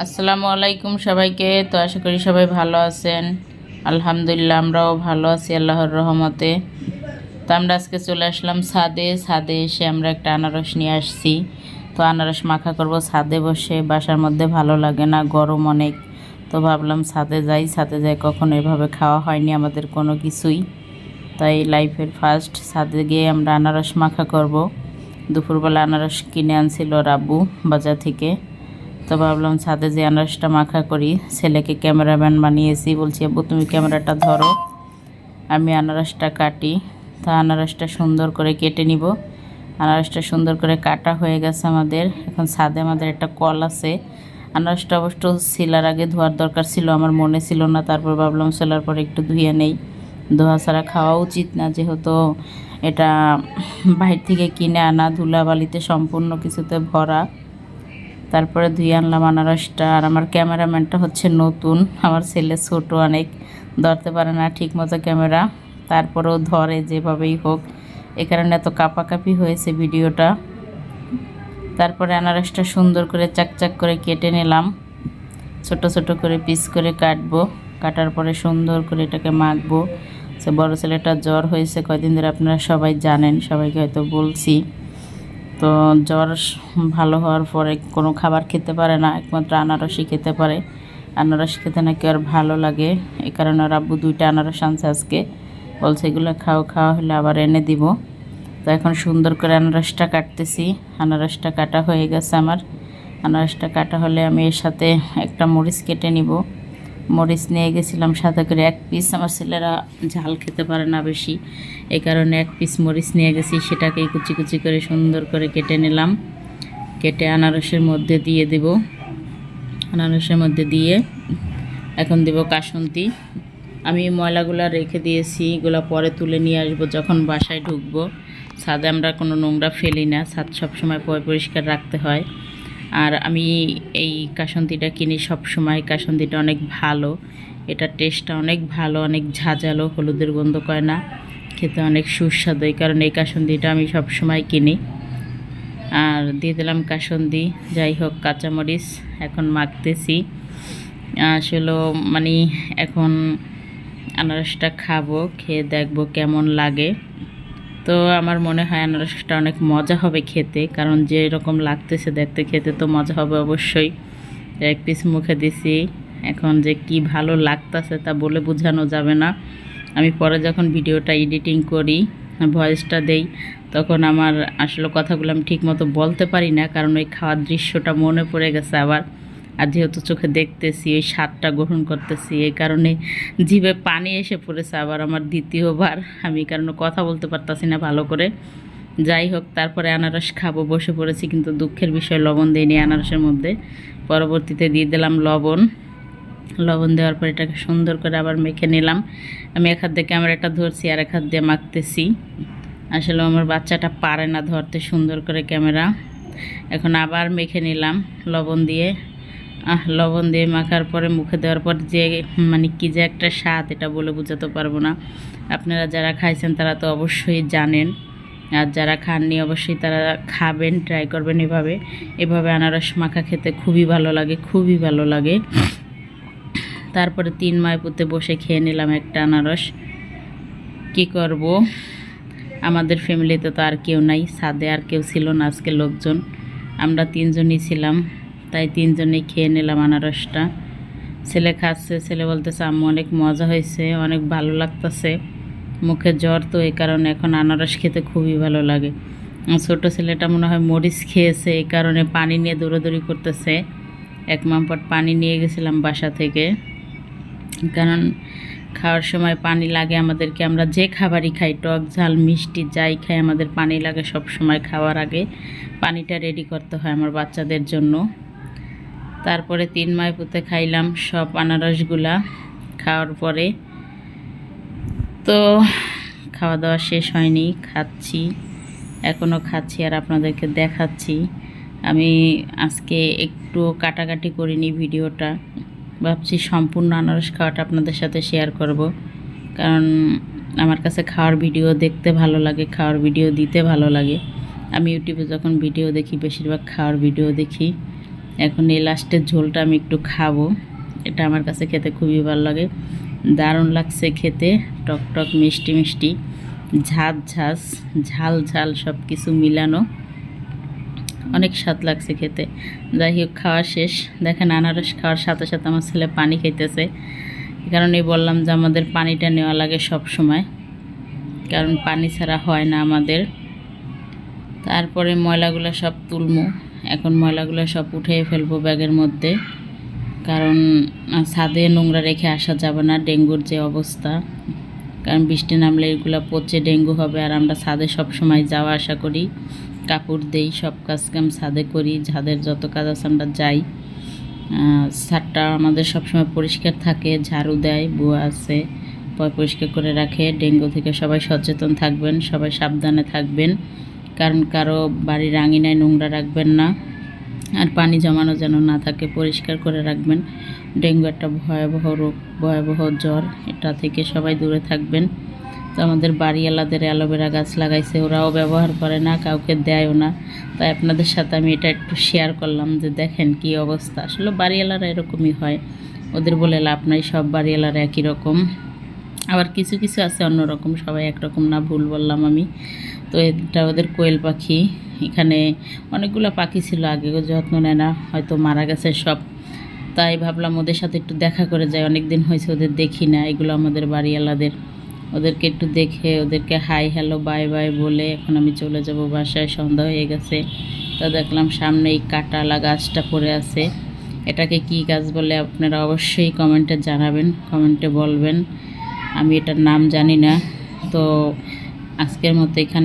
আসসালামু আলাইকুম সবাইকে। তো আশা করি সবাই ভালো আছেন। আলহামদুলিল্লাহ আমরাও ভালো আছি আল্লাহর রহমতে। তো আমরা আজকে চলে আসলাম ছাদে। ছাদে এসে আমরা একটা আনারস নিয়ে আসছি। তো আনারস মাখা করব ছাদে বসে। বাসার মধ্যে ভালো লাগে না, গরম অনেক। তো ভাবলাম ছাদে যাই। ছাদে যাই কখনো এভাবে খাওয়া হয়নি আমাদের কোনো কিছুই। তাই লাইফের ফার্স্ট ছাদে গিয়ে আমরা আনারস মাখা করব। দুপুরবেলা আনারস কিনে আনছিল রাব্বু বাজার থেকে। তো ভাবলাম ছাদে যে আনারসটা মাখা করি, ছেলেকে ক্যামেরাম্যান বানিয়েছি, বলছি, আব্বু, তুমি ক্যামেরাটা ধরো, আমি আনারসটা কাটি। তা আনারসটা সুন্দর করে কেটে নিব। আনারসটা সুন্দর করে কাটা হয়ে গেছে আমাদের। এখন ছাদে আমাদের একটা কল আছে। আনারসটা অবশ্য সিলার আগে ধোয়ার দরকার ছিল, আমার মনে ছিল না। তারপর ভাবলাম সেলার পরে একটু ধুয়ে নেই। ধোয়া ছাড়া খাওয়া উচিত না, যেহেতু এটা বাইরে থেকে কিনে আনা, ধুলাবালিতে সম্পূর্ণ কিছুতে ভরা। তারপরে ধুয়ে আনলাম আনারসটা, আর আমার ক্যামেরাম্যানটা হচ্ছে নতুন। আমার ছেলে ছোট অনেক, ধরতে পারে না ঠিক মতো ক্যামেরা। তারপরেও ধরে যেভাবেই হোক, এ কারণে এত কাপাকাপি হয়েছে ভিডিওটা। তারপরে আনারসটা সুন্দর করে চাকচাক করে কেটে নিলাম। ছোট ছোট করে পিস করে কাটবো। কাটার পরে সুন্দর করে এটাকে মাখবো। সে বড় ছেলেটার জ্বর হয়েছে, কয়দিন ধরে আপনারা সবাই জানেন, সবাইকে হয়তো বলছি। তো জ্বর ভালো হওয়ার পরে কোনো খাবার খেতে পারে না, একমাত্র আনারসই খেতে পারে। আনারস খেতে নাকি আর ভালো লাগে এই কারণে ওর আব্বু দুইটা আনারস আনছে আজকে। বলছে এগুলো খাও, খাওয়া হলে আবার এনে দিব। তো এখন সুন্দর করে আনারসটা কাটতেছি। আনারসটা কাটা হয়ে গেছে আমার। আনারসটা কাটা হলে আমি এর সাথে একটা মরিচ কেটে নিব। মরিচ নিয়ে গেছিলাম সাথে করে এক পিস আমার ছেলেরা ঝাল খেতে পারে না বেশি। এই কারণে এক পিস মরিচ নিয়ে গেছি সেটাকে কুচি কুচি করে সুন্দর করে কেটে নিলাম। কেটে আনারসের মধ্যে দিয়ে দেব। আনারসের মধ্যে দিয়ে এখন দেব কাসন্তি। আমি ময়লাগুলো রেখে দিয়েছি, এগুলো পরে তুলে নিয়ে আসব যখন বাসায় ঢুকবো। ছাদে আমরা কোনো নোংরা ফেলি না, ছাদ সবসময় পরিষ্কার রাখতে হয়। আর আমি এই কাসন্তিটা কিনি সব সময় কাসন্তিটা অনেক ভালো। এটা টেস্টটা অনেক ভালো, অনেক ঝাঁঝালো, হলুদের গন্ধ করে না। খেতে অনেক সুস্বাদু। এই কারণে এই কাসন্দিটা আমি সব সময় কিনি। আর দিয়ে দিলাম কাসন্দি। যাই হোক, কাঁচামরিচ এখন মাখতেছি। আসলে মানে এখন আনারসটা খাব, খেয়ে দেখব কেমন লাগে। তো আমার মনে হয় আনারসটা অনেক মজা হবে খেতে, কারণ যে এরকম লাগতেছে দেখতে খেতে তো মজা হবে অবশ্যই। এক পিস মুখে দিছি, এখন যে কি ভালো লাগতেছে তা বলে বোঝানো যাবে না। আমি পরে যখন ভিডিওটা এডিটিং করি, ভয়েসটা দেই, তখন আমার আসলে কথাগুলো আমি ঠিকমতো বলতে পারি না, কারণ ওই খাওয়ার দৃশ্যটা মনে পড়ে গেছে আবার। আর যেহেতু চোখে দেখতেছি ওই স্বাদটা গ্রহণ করতেছি, এই কারণে জিভে পানি এসে পড়েছে আবার আমার দ্বিতীয়বার। আমি এই কারণে কথা বলতে পারতাছি না ভালো করে। যাই হোক, তারপরে আনারস খাব, বসে পড়েছি কিন্তু দুঃখের বিষয়, লবণ দিইনি আনারসের মধ্যে। পরবর্তীতে দিয়ে দিলাম লবণ। লবণ দেওয়ার পর এটাকে সুন্দর করে আবার মেখে নিলাম। আমি এক হাত দিয়ে ক্যামেরাটা ধরছি আর এক হাত দিয়ে মাখতেছি। আসলে আমার বাচ্চাটা পারে না ধরতে সুন্দর করে ক্যামেরা। এখন আবার মেখে নিলাম লবণ দিয়ে। লবণ দিয়ে মাখার পরে মুখে দেওয়ার পর যে মানে কি যে একটা স্বাদ, এটা বলে বোঝাতে পারব না। আপনারা যারা খাইছেন তারা তো অবশ্যই জানেন। আর যারা খাননি অবশ্যই তারা খাবেন ট্রাই করবেন এভাবে। এভাবে আনারস মাখা খেতে খুবই ভালো লাগে, খুবই ভালো লাগে। তারপরে তিন মায় পুঁতে বসে খেয়ে নিলাম একটা আনারস। কি করব? আমাদের ফ্যামিলিতে তো আর কেউ নাই সাদে আর কেউ ছিল না আজকে লোকজন। আমরা তিনজনই ছিলাম। তাই তিনজনেই খেয়ে নিলাম আনারসটা। ছেলে খাচ্ছে, ছেলে বলতেছে, আম্মু, অনেক মজা হয়েছে, অনেক ভালো লাগতেছে। মুখে জ্বর তো, এই কারণে এখন আনারস খেতে খুবই ভালো লাগে। ছোটো ছেলেটা মনে হয় মরিচ খেয়েছে, এই কারণে পানি নিয়ে দৌড়াদৌড়ি করতেছে। এক মাম্পট পানি নিয়ে গেছিলাম বাসা থেকে। কারণ খাওয়ার সময় পানি লাগে আমাদেরকে, আমরা যে খাবারই খাই, টক ঝাল, মিষ্টি, যাই খাই, আমাদের পানি লাগে সব সময় খাওয়ার আগে। পানিটা রেডি করতে হয় আমার বাচ্চাদের জন্য। তারপরে তিন মায় পুঁতে খাইলাম সব আনারসগুলা খাওয়ার পরে। তো খাওয়া দাওয়া শেষ হয়নি, খাচ্ছি এখনও খাচ্ছি আর আপনাদেরকে দেখাচ্ছি। আমি আজকে একটু কাটাকাটি করিনি ভিডিওটা, ভাবছি সম্পূর্ণ আনারস খাওয়াটা আপনাদের সাথে শেয়ার করব। কারণ আমার কাছে খাওয়ার ভিডিও দেখতে ভালো লাগে, খাওয়ার ভিডিও দিতে ভালো লাগে। আমি ইউটিউবে যখন ভিডিও দেখি, বেশিরভাগ খাওয়ার ভিডিও দেখি। এখন এই লাস্টের ঝোলটা আমি একটু খাব। এটা আমার কাছে খেতে খুবই ভালো লাগে। দারুণ লাগছে খেতে। টক টক, মিষ্টি মিষ্টি ঝাঁজ ঝাঁজ ঝাল ঝাল সব কিছু মিলানো। অনেক স্বাদ লাগছে খেতে। যাই হোক, খাওয়া শেষ। দেখেন আনারস খাওয়ার সাথে সাথে আমার ছেলে পানি খেতেছে এই কারণেই বললাম যে আমাদের পানিটা নেওয়া লাগে সব সময়। কারণ পানি ছাড়া হয় না আমাদের। তারপরে ময়লাগুলো সব তুলমু। এখন ময়লাগুলো সব উঠে ফেলব ব্যাগের মধ্যে। কারণ ছাদে নোংরা রেখে আসা যাবে না ডেঙ্গুর যে অবস্থা। কারণ বৃষ্টি নামলে এগুলো পচে ডেঙ্গু হবে আর আমরা ছাদে সব সময় যাওয়া আসা করি। কাপড় দেই, সব কাজ কাম ছাদে করি, ছাদের যত কাজ আছে আমরা যাই। ছাদটা আমাদের সবসময় পরিষ্কার থাকে, ঝাড়ু দেয়, বুয়া আছে পরিষ্কার করে রাখে। ডেঙ্গু থেকে সবাই সচেতন থাকবেন, সবাই সাবধানে থাকবেন। কারণ কারও বাড়ির আঙিনায় নোংরা রাখবেন না আর পানি জমানো যেন না থাকে, পরিষ্কার করে রাখবেন। ডেঙ্গু একটা ভয়াবহ রোগ, ভয়াবহ জ্বর, এটা থেকে সবাই দূরে থাকবেন। তো আমাদের বাড়িওয়ালাদের অ্যালোভেরা গাছ লাগাইছে, ওরাও ব্যবহার করে না, কাউকে দেয়ও না। তাই আপনাদের সাথে আমি এটা একটু শেয়ার করলাম যে দেখেন কি অবস্থা। আসলে বাড়িওয়ালারা এরকমই হয়, ওদের বলে লাভ নাই, সব বাড়িওয়ালারা একই রকম। আবার কিছু কিছু আছে অন্যরকম, সবাই একরকম না, ভুল বললাম আমি। তো এটা ওদের কোয়েল পাখি। এখানে অনেকগুলো পাখি ছিল আগে যত্ন নেয় না, হয়তো মারা গেছে সব। তাই ভাবলাম ওদের সাথে একটু দেখা করে যায় অনেক দিন হয়েছে ওদের দেখি না, এগুলো আমাদের বাড়িওয়ালাদের। ওদেরকে একটু দেখে, ওদেরকে হাই হ্যালো বাই বাই বলে, এখন আমি চলে যাব বাসায়, সন্ধ্যা হয়ে গেছে। তো দেখলাম সামনে এই কাটালা গাছটা পড়ে আছে। এটাকে কি গাছ বলে আপনারা অবশ্যই কমেন্টে জানাবেন, কমেন্টে বলবেন। আমি এটার নাম জানি না। তো আজকের মতো এখানে